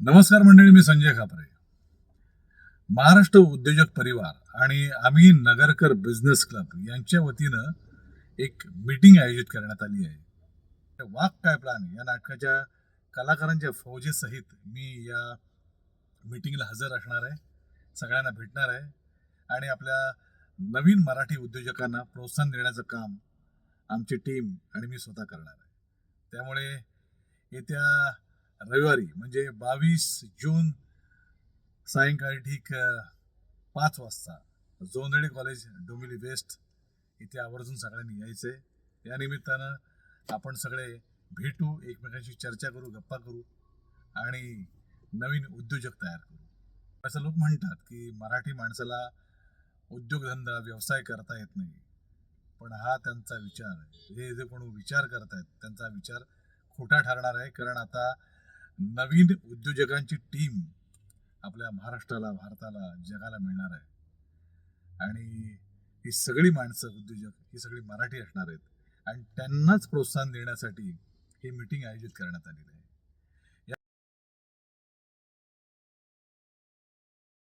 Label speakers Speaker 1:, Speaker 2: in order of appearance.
Speaker 1: नमस्कार मंडळी मी संजय खापरे. महाराष्ट्र उद्योजक परिवार आणि आम्ही नगरकर बिझनेस क्लब यांच्या वतीनं एक मीटिंग आयोजित करण्यात आली आहे. त्या वाघ काय प्लान या नाटकाच्या कलाकारांच्या फौजेसहित मी या मीटिंगला हजर असणार आहे. सगळ्यांना भेटणार आहे. आणि आपल्या नवीन मराठी उद्योजकांना प्रोत्साहन देण्याचं काम आमची टीम आणि मी स्वतः करणार आहे. त्यामुळे येत्या रविवारी म्हणजे बावीस जून सायंकाळी ठीक पाच वाजता जोंदळे कॉलेज डोंबिवली वेस्ट इथे आवर्जून सगळ्यांनी यायचं आहे या निमित्तानं आपण सगळे भेटू एकमेकांशी चर्चा करू गप्पा करू आणि नवीन उद्योजक तयार करू. असं लोक म्हणतात की मराठी माणसाला उद्योगधंदा व्यवसाय करता येत नाही. पण हा त्यांचा विचार आहे. हे जे कोण विचार करतायत त्यांचा विचार खोटा ठरणार आहे. कारण आता नवीन उद्योजकांची टीम आपल्या महाराष्ट्राला भारताला जगाला मिळणार आहे. आणि ही सगळी माणसं उद्योजक ही सगळी मराठी असणार आहेत. आणि त्यांनाच प्रोत्साहन देण्यासाठी ही मीटिंग आयोजित करण्यात आलेली आहे.